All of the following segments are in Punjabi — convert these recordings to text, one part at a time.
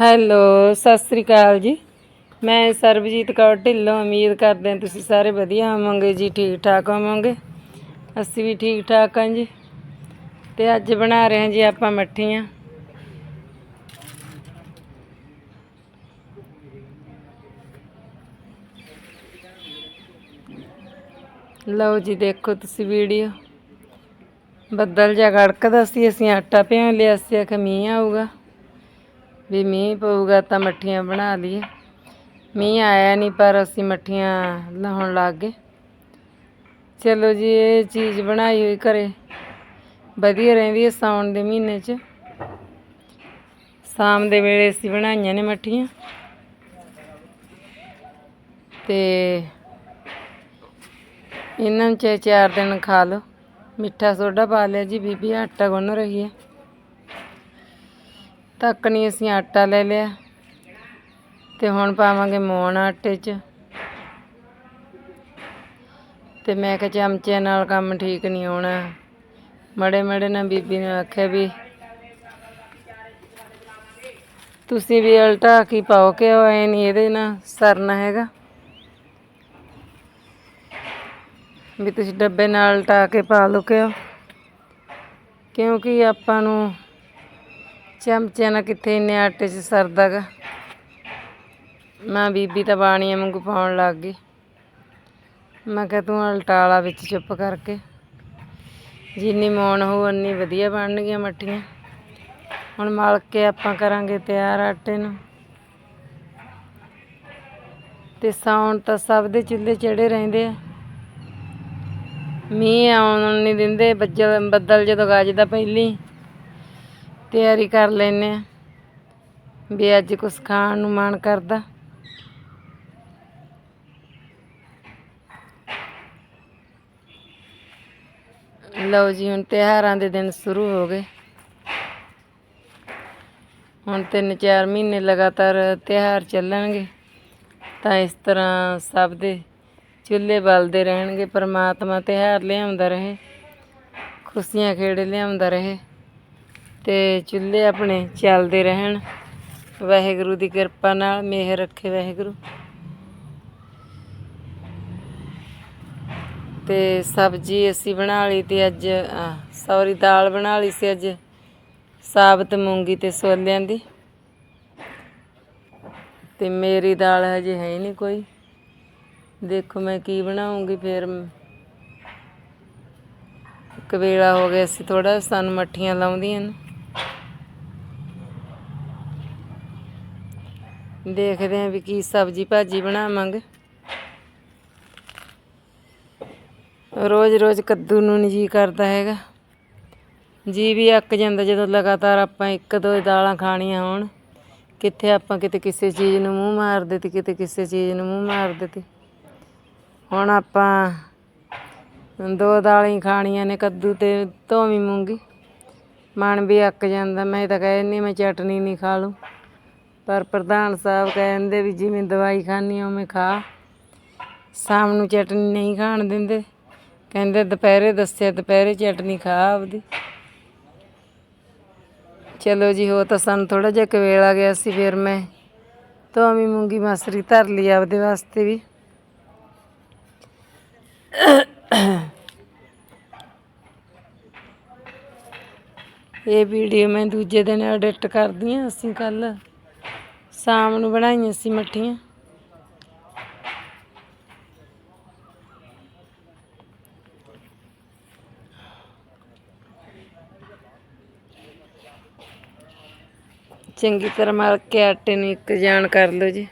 ਹੈਲੋ, ਸਤਿ ਸ੍ਰੀ ਅਕਾਲ ਜੀ। ਮੈਂ ਸਰਬਜੀਤ ਕੌਰ ਢਿੱਲੋਂ, ਉਮੀਦ ਕਰਦੇ ਹਾਂ ਤੁਸੀਂ ਸਾਰੇ ਵਧੀਆ ਹੋਵੋਗੇ ਜੀ ਠੀਕ ਠਾਕ ਹੋਵੋਗੇ। ਅਸੀਂ ਵੀ ਠੀਕ ਠਾਕ ਹਾਂ ਜੀ। ਤੇ ਅੱਜ ਬਣਾ ਰਹੇ ਹਾਂ ਜੀ ਆਪਾਂ ਮੱਠੀਆਂ। ਲਓ ਜੀ, ਦੇਖੋ ਤੁਸੀਂ ਵੀਡੀਓ। ਬੱਦਲ ਜਿਹਾ ਗੜਕਦਾ ਸੀ, ਅਸੀਂ ਆਟਾ ਭਿਉਂ ਲਿਆ ਸੀ, ਆਖਿਆ ਮੀਂਹ ਆਊਗਾ। ਵੀ ਮੀਂਹ ਪਊਗਾ ਤਾਂ ਮੱਠੀਆਂ ਬਣਾ ਲਈਏ। ਮੀਂਹ ਆਇਆ ਨਹੀਂ ਪਰ ਅਸੀਂ ਮੱਠੀਆਂ ਲਾਉਣ ਲੱਗ ਗਏ। ਚਲੋ ਜੀ, ਇਹ ਚੀਜ਼ ਬਣਾਈ ਹੋਈ ਘਰੇ। ਵਧੀਆ ਰਹਿੰਦੀ ਹੈ ਸਾਉਣ ਦੇ ਮਹੀਨੇ 'ਚ। ਸ਼ਾਮ ਦੇ ਵੇਲੇ ਅਸੀਂ ਬਣਾਈਆਂ ਨੇ ਮੱਠੀਆਂ। ਤੇ ਇਹਨਾਂ ਨੂੰ ਚਾਰ ਦਿਨ ਖਾ ਲਓ। ਮਿੱਠਾ ਸੋਡਾ ਪਾ ਲਿਆ ਜੀ, ਬੀਬੀ ਆਟਾ ਗੁੰਨ ਰਹੀ ਹੈ। ਤੱਕ ਨਹੀਂ ਅਸੀਂ ਆਟਾ ਲੈ ਲਿਆ। ਤੇ ਹੁਣ ਪਾਵਾਂਗੇ ਮੋਣ ਆਟੇ 'ਚ। ਤੇ ਮੈਂ ਕਿਹਾ ਚਮਚੇ ਨਾਲ ਕੰਮ ਠੀਕ ਨਹੀਂ ਹੋਣਾ। ਮੜੇ ਮੜੇ ਨਾਲ ਬੀਬੀ ਨੇ ਆਖਿਆ ਵੀ ਤੁਸੀਂ ਵੀ ਉਲਟਾ ਕੀ ਪਾਓ ਕਿ ਉਹ ਐ ਨਹੀਂ ਇਹਦੇ ਨਾਲ ਸਰਨਾ ਹੈਗਾ। ਵੀ ਤੁਸੀਂ ਡੱਬੇ ਨਾਲ ਉਲਟਾ ਕੇ ਪਾ ਲਓ ਕਿ ਕਿਉਂਕਿ ਆਪਾਂ ਨੂੰ ਚਮਚਿਆਂ ਨਾਲ ਕਿੱਥੇ ਇੰਨੇ ਆਟੇ 'ਚ ਸਰਦਾ ਗਾ। ਮੈਂ ਬੀਬੀ ਤਾਂ ਬਾਣੀਆਂ ਵਾਂਗੂ ਪਾਉਣ ਲੱਗ ਗਈ। ਮੈਂ ਕਿਹਾ ਤੂੰ ਉਲਟਾਲਾ ਵਿੱਚ ਚੁੱਪ ਕਰਕੇ। ਜਿੰਨੀ ਮੌਣ ਹੋ ਉਨੀ ਵਧੀਆ ਬਣਨਗੀਆਂ ਮੱਠੀਆਂ। ਹੁਣ ਮਲ ਕੇ ਆਪਾਂ ਕਰਾਂਗੇ ਤਿਆਰ ਆਟੇ ਨੂੰ। ਤੇ ਸਾਉਣ ਤਾਂ ਸਭ ਦੇ ਚੁੱਲ੍ਹੇ ਚੜੇ ਰਹਿੰਦੇ ਆ। ਮੀਂਹ ਆਉਣ ਨਹੀਂ ਦਿੰਦੇ, ਬੱਜਲ ਬੱਦਲ ਜਦੋਂ ਗੱਜਦਾ ਪਹਿਲੀ। ਤਿਆਰੀ ਕਰ ਲੈਨੇ ਆ। ਵੀ ਅੱਜ ਕੁਛ ਖਾਣ ਨੂੰ ਮਨ ਕਰਦਾ। ਲਓ ਜੀ, ਹੁਣ ਤਿਉਹਾਰਾਂ ਦੇ ਦਿਨ ਸ਼ੁਰੂ ਹੋ ਗਏ। ਹੁਣ ਤਿੰਨ ਚਾਰ ਮਹੀਨੇ ਲਗਾਤਾਰ ਤਿਉਹਾਰ ਚੱਲਣਗੇ। ਤਾਂ ਇਸ ਤਰ੍ਹਾਂ ਸਭ ਦੇ ਚੁੱਲ੍ਹੇ ਬਲਦੇ ਰਹਿਣਗੇ, ਪਰਮਾਤਮਾ ਤਿਉਹਾਰ ਲਿਆਉਂਦਾ ਰਹੇ, ਖੁਸ਼ੀਆਂ ਖੇੜੇ ਲਿਆਉਂਦਾ ਰਹੇ। ਤੇ ਚੁੱਲ੍ਹੇ ਆਪਣੇ ਚੱਲਦੇ ਰਹਿਣ। ਵਾਹਿਗੁਰੂ ਦੀ ਕਿਰਪਾ ਨਾਲ ਮਿਹਰ ਰੱਖੇ ਵਾਹਿਗੁਰੂ। ਤੇ ਸਬਜ਼ੀ ਅਸੀਂ ਬਣਾ ਲਈ ਤੇ ਅੱਜ ਸੌਰੀ, ਦਾਲ ਬਣਾ ਲਈ ਸੀ ਅੱਜ। ਸਾਬਤ ਮੂੰਗੀ ਤੇ ਸੋਲਿਆਂ ਦੀ। ਤੇ ਮੇਰੀ ਦਾਲ ਹਜੇ ਹੈ ਹੀ ਨਹੀਂ ਕੋਈ। ਦੇਖੋ ਮੈਂ ਕੀ ਬਣਾਉਂਗੀ ਫਿਰ। ਕਵੇਲਾ ਹੋ ਗਿਆ ਸੀ ਥੋੜਾ ਸਾਨੂੰ ਮੱਠੀਆਂ ਲਾਉਂਦੀਆਂ ਨੇ। ਦੇਖਦੇ ਆਂ ਵੀ ਕੀ ਸਬਜ਼ੀ ਭਾਜੀ ਬਣਾਵਾਂਗੇ। ਰੋਜ਼ ਰੋਜ਼ ਕੱਦੂ ਨੂੰ ਨਹੀਂ ਜੀ ਕਰਦਾ ਹੈਗਾ। ਜੀ ਵੀ ਅੱਕ ਜਾਂਦਾ ਜਦੋਂ ਲਗਾਤਾਰ ਆਪਾਂ ਇੱਕ ਦੋ ਦਾਲਾਂ ਖਾਣੀਆਂ ਹੋਣ। ਕਿੱਥੇ ਆਪਾਂ ਕਿਤੇ ਕਿਸੇ ਚੀਜ਼ ਨੂੰ ਮੂੰਹ ਮਾਰ ਦਿੱਤੀ, ਕਿਤੇ ਕਿਸੇ ਚੀਜ਼ ਨੂੰ ਮੂੰਹ ਮਾਰ ਦਿੱਤੀ। ਹੁਣ ਆਪਾਂ ਦੋ ਦਾਲਾਂ ਹੀ ਖਾਣੀਆਂ ਨੇ, ਕੱਦੂ ਤੇ ਧੋਵੀਂ ਮੂੰਗੀ। ਮਨ ਵੀ ਅੱਕ ਜਾਂਦਾ, ਮੈਂ ਤਾਂ ਕਹਿੰਦੀ ਮੈਂ ਚਟਨੀ ਨਹੀਂ ਖਾ ਲੂੰ। ਪਰ ਪ੍ਰਧਾਨ ਸਾਹਿਬ ਕਹਿੰਦੇ ਵੀ ਜਿਵੇਂ ਦਵਾਈ ਖਾਣੀ ਉਵੇਂ ਖਾ। ਸ਼ਾਮ ਨੂੰ ਚਟਨੀ ਨਹੀਂ ਖਾਣ ਦਿੰਦੇ। ਕਹਿੰਦੇ ਦੁਪਹਿਰੇ ਦੱਸਿਆ, ਦੁਪਹਿਰੇ ਚਟਨੀ ਖਾ ਆਪਦੀ। ਚਲੋ ਜੀ ਹੋ ਤਾਂ ਸਾਨੂੰ ਥੋੜਾ ਜਿਹਾ ਕਵੇਲਾ ਗਿਆ ਸੀ, ਫਿਰ ਮੈਂ ਧੋਵੀਂ ਮੂੰਗੀ ਮਸਰੀ ਧਰ ਲਈ ਆਪਦੇ ਵਾਸਤੇ ਵੀ। ਇਹ ਵੀਡੀਓ ਮੈਂ ਦੂਜੇ ਦਿਨ ਐਡਿਟ ਕਰਦੀ ਹਾਂ ਅਸੀਂ ਕੱਲ ਸ਼ਾਮ ਨੂੰ ਬਣਾਈਆਂ ਸੀ ਮੱਠੀਆਂ। ਚੰਗੀ ਤਰ੍ਹਾਂ ਮਲ ਕੇ ਆਟੇ ਨੂੰ ਇੱਕ ਜਾਨ ਕਰ ਲਓ ਜੀ।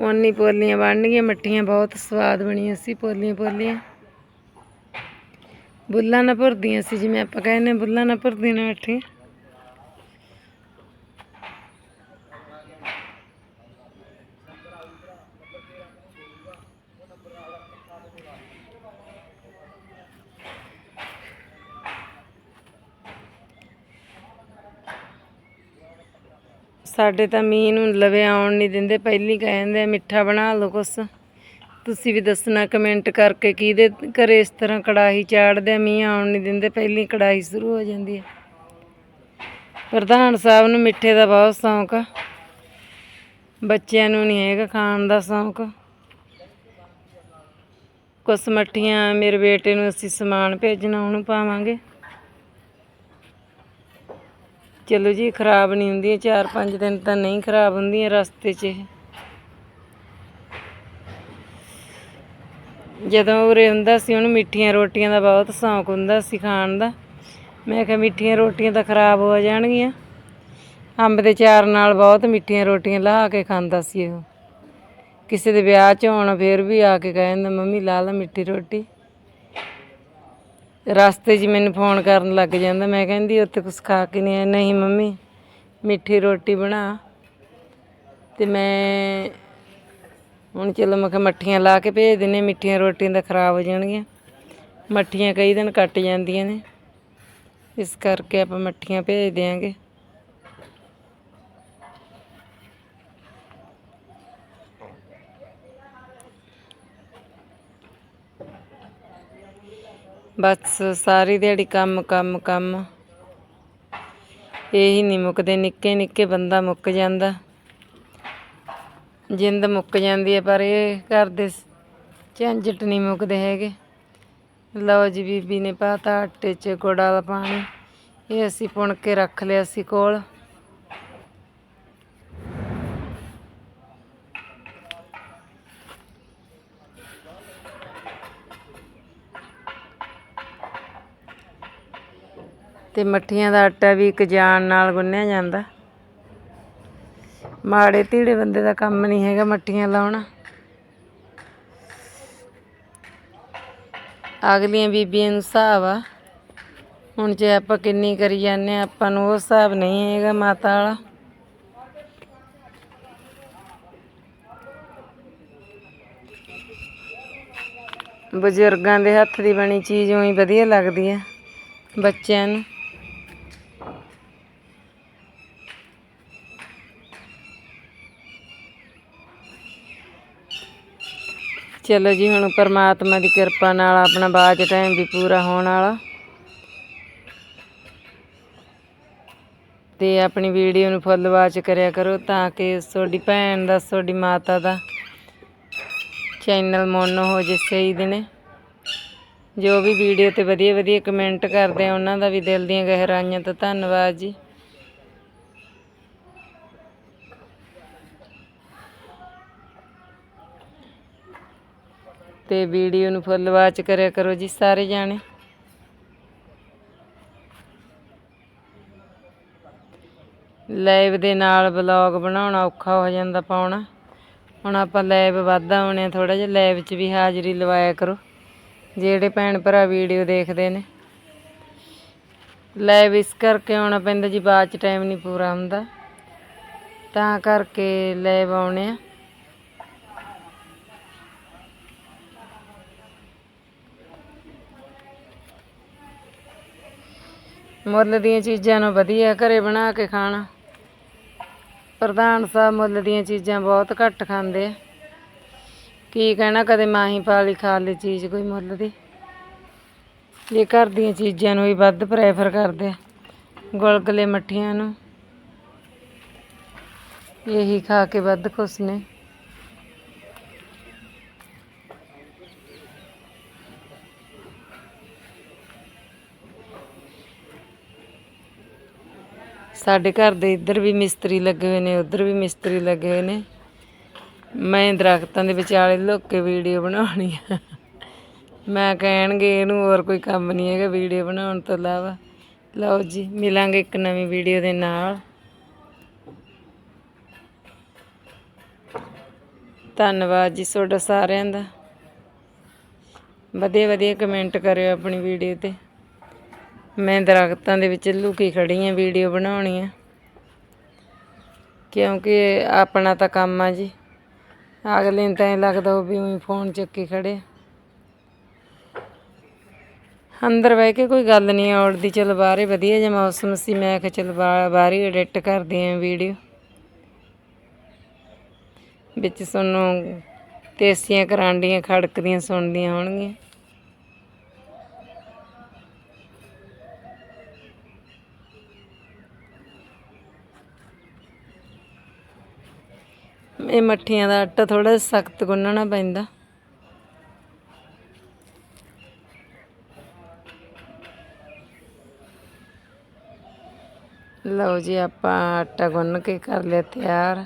ਉਨੀ ਪੋਲੀਆਂ ਬਣ ਗਈਆਂ ਮੱਠੀਆਂ ਬਹੁਤ ਸਵਾਦ ਬਣੀਆਂ ਸੀ, ਪੋਲੀਆਂ ਪੋਲੀਆਂ। ਬੁੱਲਾਂ ਨਾ ਭਰਦੀਆਂ ਸੀ ਜਿਵੇਂ ਆਪਾਂ ਕਹਿੰਦੇ ਬੁੱਲਾਂ ਨਾਲ ਭਰਦੀਆਂ ਨੇ ਮੱਠੀਆਂ। ਸਾਡੇ ਤਾਂ ਮੀਂਹ ਨੂੰ ਲਵੇ ਆਉਣ ਨਹੀਂ ਦਿੰਦੇ ਪਹਿਲੀ ਕਹਿੰਦੇ ਆ, ਮਿੱਠਾ ਬਣਾ ਲਓ ਕੁਛ। ਤੁਸੀਂ ਵੀ ਦੱਸਣਾ ਕਮੈਂਟ ਕਰਕੇ ਕਿਹਦੇ ਘਰੇ ਇਸ ਤਰ੍ਹਾਂ ਕੜਾਹੀ ਚਾੜਦੇ ਆ ਮੀਂਹ ਆਉਣ ਨਹੀਂ ਦਿੰਦੇ ਪਹਿਲੀ ਕੜਾਹੀ ਸ਼ੁਰੂ ਹੋ ਜਾਂਦੀ ਹੈ ਪ੍ਰਧਾਨ ਸਾਹਿਬ ਨੂੰ ਮਿੱਠੇ ਦਾ ਬਹੁਤ ਸ਼ੌਂਕ ਆ। ਬੱਚਿਆਂ ਨੂੰ ਨਹੀਂ ਹੈਗਾ ਖਾਣ ਦਾ ਸ਼ੌਂਕ। ਕੁਛ ਮੱਠੀਆਂ ਮੇਰੇ ਬੇਟੇ ਨੂੰ ਅਸੀਂ ਸਮਾਨ ਭੇਜਣਾ ਉਹਨੂੰ ਪਾਵਾਂਗੇ। ਚਲੋ ਜੀ, ਖਰਾਬ ਨਹੀਂ ਹੁੰਦੀਆਂ, ਚਾਰ ਪੰਜ ਦਿਨ ਤਾਂ ਨਹੀਂ ਖਰਾਬ ਹੁੰਦੀਆਂ ਰਸਤੇ 'ਚ। ਜਦੋਂ ਉਰੇ ਹੁੰਦਾ ਸੀ, ਉਹਨੂੰ ਮਿੱਠੀਆਂ ਰੋਟੀਆਂ ਦਾ ਬਹੁਤ ਸ਼ੌਂਕ ਹੁੰਦਾ ਸੀ ਖਾਣ ਦਾ। ਮੈਂ ਕਿਹਾ ਮਿੱਠੀਆਂ ਰੋਟੀਆਂ ਤਾਂ ਖਰਾਬ ਹੋ ਜਾਣਗੀਆਂ। ਅੰਬ ਦੇ ਚਾਰ ਨਾਲ ਬਹੁਤ ਮਿੱਠੀਆਂ ਰੋਟੀਆਂ ਲਾਹ ਕੇ ਖਾਂਦਾ ਸੀ ਉਹ। ਕਿਸੇ ਦੇ ਵਿਆਹ 'ਚ ਆਉਣਾ, ਫੇਰ ਵੀ ਆ ਕੇ ਕਹਿੰਦਾ ਮੰਮੀ, ਲਾ ਲਾ ਮਿੱਠੀ ਰੋਟੀ। ਰਸਤੇ 'ਚ ਮੈਨੂੰ ਫੋਨ ਕਰਨ ਲੱਗ ਜਾਂਦਾ। ਮੈਂ ਕਹਿੰਦੀ, ਉੱਥੇ ਕੁਛ ਖਾ ਕੇ ਨਹੀਂ ਆਇਆ। ਨਹੀਂ ਮੰਮੀ, ਮਿੱਠੀ ਰੋਟੀ ਬਣਾ। ਤੇ ਮੈਂ ਹੁਣ ਚਲੋ ਮੈਂ ਕਿਹਾ ਮੱਠੀਆਂ ਲਾ ਕੇ ਭੇਜ ਦਿੰਨੇ ਮਿੱਠੀਆਂ ਰੋਟੀਆਂ ਤਾਂ ਖਰਾਬ ਹੋ ਜਾਣਗੀਆਂ। ਮੱਠੀਆਂ ਕਈ ਦਿਨ ਕੱਟ ਜਾਂਦੀਆਂ ਨੇ। ਇਸ ਕਰਕੇ ਆਪਾਂ ਮੱਠੀਆਂ ਭੇਜ ਦਿਆਂਗੇ। ਬਸ ਸਾਰੀ ਦਿਹਾੜੀ ਕੰਮ ਕੰਮ ਕੰਮ। ਇਹੀ ਨਹੀਂ ਮੁੱਕਦੇ, ਨਿੱਕੇ ਨਿੱਕੇ ਬੰਦਾ ਮੁੱਕ ਜਾਂਦਾ। ਜਿੰਦ ਮੁੱਕ ਜਾਂਦੀ ਹੈ, ਪਰ ਇਹ ਘਰ ਦੇ ਝੰਜਟ ਨਹੀਂ ਮੁੱਕਦੇ ਹੈਗੇ। ਲਓ ਜੀ, ਬੀਬੀ ਨੇ ਪਾਤਾ ਆਟੇ 'ਚ ਗੁੜ ਵਾਲਾ ਪਾਣੀ। ਇਹ ਅਸੀਂ ਪੁਣ ਕੇ ਰੱਖ ਲਿਆ ਸੀ ਕੋਲ। ਤੇ ਮੱਠੀਆਂ ਦਾ ਆਟਾ ਵੀ ਇੱਕ ਜਾਨ ਨਾਲ ਗੁੰਨਿਆ ਜਾਂਦਾ। ਮਾੜੇ ਧੀੜੇ ਬੰਦੇ ਦਾ ਕੰਮ ਨਹੀਂ ਹੈਗਾ ਮੱਠੀਆਂ ਲਾਉਣਾ। ਅਗਲੀਆਂ ਬੀਬੀਆਂ ਨੂੰ ਹਿਸਾਬ ਆ। ਹੁਣ ਜੇ ਆਪਾਂ ਕਿੰਨੀ ਕਰੀ ਜਾਂਦੇ ਹਾਂ, ਆਪਾਂ ਨੂੰ ਉਹ ਹਿਸਾਬ ਨਹੀਂ ਹੈਗਾ ਮਾਤਾ ਵਾਲਾ। ਬਜ਼ੁਰਗਾਂ ਦੇ ਹੱਥ ਦੀ ਬਣੀ ਚੀਜ਼ ਉਹੀ ਵਧੀਆ ਲੱਗਦੀ ਆ ਬੱਚਿਆਂ ਨੂੰ। ਚਲੋ ਜੀ, ਹੁਣ ਪਰਮਾਤਮਾ ਦੀ ਕਿਰਪਾ ਨਾਲ ਆਪਣਾ ਬਾਅਦ ਟਾਈਮ ਵੀ ਪੂਰਾ ਹੋਣ ਵਾਲਾ। ਤੇ ਆਪਣੀ ਵੀਡੀਓ ਨੂੰ ਫੁੱਲ ਵਾਚ ਕਰਿਆ ਕਰੋ ਤਾਂ ਕਿ ਤੁਹਾਡੀ ਭੈਣ ਦਾ, ਤੁਹਾਡੀ ਮਾਤਾ ਦਾ ਚੈਨਲ ਮੋਨੋ ਹੋ ਜੇ ਸਹੀ ਦਿਨੇ। ਜੋ ਵੀ ਵੀਡੀਓ ਤੇ ਵਧੀਆ ਵਧੀਆ ਕਮੈਂਟ ਕਰਦੇ ਆ, ਉਹਨਾਂ ਦਾ ਵੀ ਦਿਲ ਦੀਆਂ ਗਹਿਰਾਈਆਂ ਤੋਂ ਧੰਨਵਾਦ ਜੀ। ਤੇ ਵੀਡੀਓ ਨੂੰ ਫੁੱਲ ਵਾਚ ਕਰਿਆ ਕਰੋ ਜੀ ਸਾਰੇ ਜਾਣੇ। ਲਾਈਵ ਦੇ ਨਾਲ ਵਲੌਗ ਬਣਾਉਣਾ ਔਖਾ ਹੋ ਜਾਂਦਾ ਪਾਉਣਾ। ਹੁਣ ਆਪਾਂ ਲਾਈਵ ਵਾਧਾ ਆਉਣੇ ਥੋੜਾ ਜਿਹਾ ਲਾਈਵ 'ਚ ਵੀ ਹਾਜ਼ਰੀ ਲਵਾਇਆ ਕਰੋ। ਜਿਹੜੇ ਭੈਣ ਭਰਾ ਵੀਡੀਓ ਦੇਖਦੇ ਨੇ। ਲਾਈਵ ਇਸ ਕਰਕੇ ਆਉਣਾ ਪੈਂਦਾ ਜੀ, ਬਾਅਦ 'ਚ ਟਾਈਮ ਨਹੀਂ ਪੂਰਾ ਹੁੰਦਾ। ਤਾਂ ਕਰਕੇ ਲਾਈਵ ਆਉਣੇ ਆ। ਮੁੱਲ ਦੀਆਂ ਚੀਜ਼ਾਂ ਨੂੰ ਵਧੀਆ ਘਰੇ ਬਣਾ ਕੇ ਖਾਣਾ। ਪ੍ਰਧਾਨ ਸਾਹਿਬ ਮੁੱਲ ਦੀਆਂ ਚੀਜ਼ਾਂ ਬਹੁਤ ਘੱਟ ਖਾਂਦੇ ਆ। ਕੀ ਕਹਿਣਾ, ਕਦੇ ਮਾਹੀ ਪਾਲੀ ਖਾ ਲਈ ਚੀਜ਼ ਕੋਈ ਮੁੱਲ ਦੀ। ਇਹ ਘਰ ਦੀਆਂ ਚੀਜ਼ਾਂ ਨੂੰ ਹੀ ਵੱਧ ਪ੍ਰੈਫਰ ਕਰਦੇ ਆ, ਗੁਲਗਲੇ ਮੱਠੀਆਂ ਨੂੰ। ਇਹੀ ਖਾ ਕੇ ਵੱਧ ਖੁਸ਼ ਨੇ। ਸਾਡੇ ਘਰ ਦੇ ਇੱਧਰ ਵੀ ਮਿਸਤਰੀ ਲੱਗੇ ਹੋਏ ਨੇ, ਉੱਧਰ ਵੀ ਮਿਸਤਰੀ ਲੱਗੇ ਹੋਏ ਨੇ। ਮੈਂ ਦਰਖਤਾਂ ਦੇ ਵਿਚਾਲੇ ਲੁੱਕ ਕੇ ਵੀਡੀਓ ਬਣਾਉਣੀ ਆ। ਮੈਂ ਕਹਿਣਗੇ ਇਹਨੂੰ ਹੋਰ ਕੋਈ ਕੰਮ ਨਹੀਂ ਹੈਗਾ ਵੀਡੀਓ ਬਣਾਉਣ ਤੋਂ ਇਲਾਵਾ। ਲਓ ਜੀ, ਮਿਲਾਂਗੇ ਇੱਕ ਨਵੀਂ ਵੀਡੀਓ ਦੇ ਨਾਲ। ਧੰਨਵਾਦ ਜੀ ਤੁਹਾਡਾ ਸਾਰਿਆਂ ਦਾ। ਵਧੀਆ ਵਧੀਆ ਕਮੈਂਟ ਕਰਿਓ ਆਪਣੀ ਵੀਡੀਓ ਤੇ। ਮੈਂ ਦਰਖਤਾਂ ਦੇ ਵਿੱਚ ਲੁਕੀ ਖੜੀ ਆ, ਵੀਡੀਓ ਬਣਾਉਣੀ ਆ। ਕਿਉਂਕਿ ਆਪਣਾ ਤਾਂ ਕੰਮ ਆ ਜੀ। ਅਗਲੇ ਨੂੰ ਤਾਂ ਇਹ ਲੱਗਦਾ ਉਹ ਵੀ ਉਹੀ ਫੋਨ ਚੱਕੀ ਖੜੇ ਆ। ਅੰਦਰ ਬਹਿ ਕੇ ਕੋਈ ਗੱਲ ਨਹੀਂ ਔੜਦੀ ਚਲ ਬਾਹਰੇ ਵਧੀਆ ਜਿਹਾ ਮੌਸਮ ਸੀ। ਮੈਂ ਕਿਹਾ ਚਲ ਬਾਹਰ ਹੀ ਐਡਿਟ ਕਰਦੇ ਆਂ ਵੀਡੀਓ। ਵਿੱਚ ਤੁਹਾਨੂੰ ਤੇਸੀਆਂ, ਕਰਾਂਡੀਆਂ, ਖੜਕਦੀਆਂ, ਸੁਣਦੀਆਂ ਹੋਣਗੀਆਂ। ਇਹ ਮੱਠੀਆਂ ਦਾ ਆਟਾ ਥੋੜਾ ਸਖਤ ਗੁੰਨਣਾ ਪੈਂਦਾ। ਲਓ ਜੀ, ਆਪਾਂ ਆਟਾ ਗੁੰਨ ਕੇ ਕਰ ਲਿਆ ਤਿਆਰ।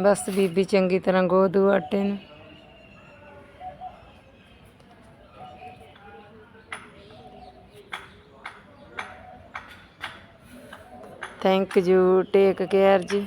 ਬਸ ਬੀਬੀ ਚੰਗੀ ਤਰ੍ਹਾਂ ਗੋਦੂ ਆਟੇ ਨੂੰ। ਥੈਂਕ ਯੂ ਟੇਕ ਕੇਅਰ ਜੀ।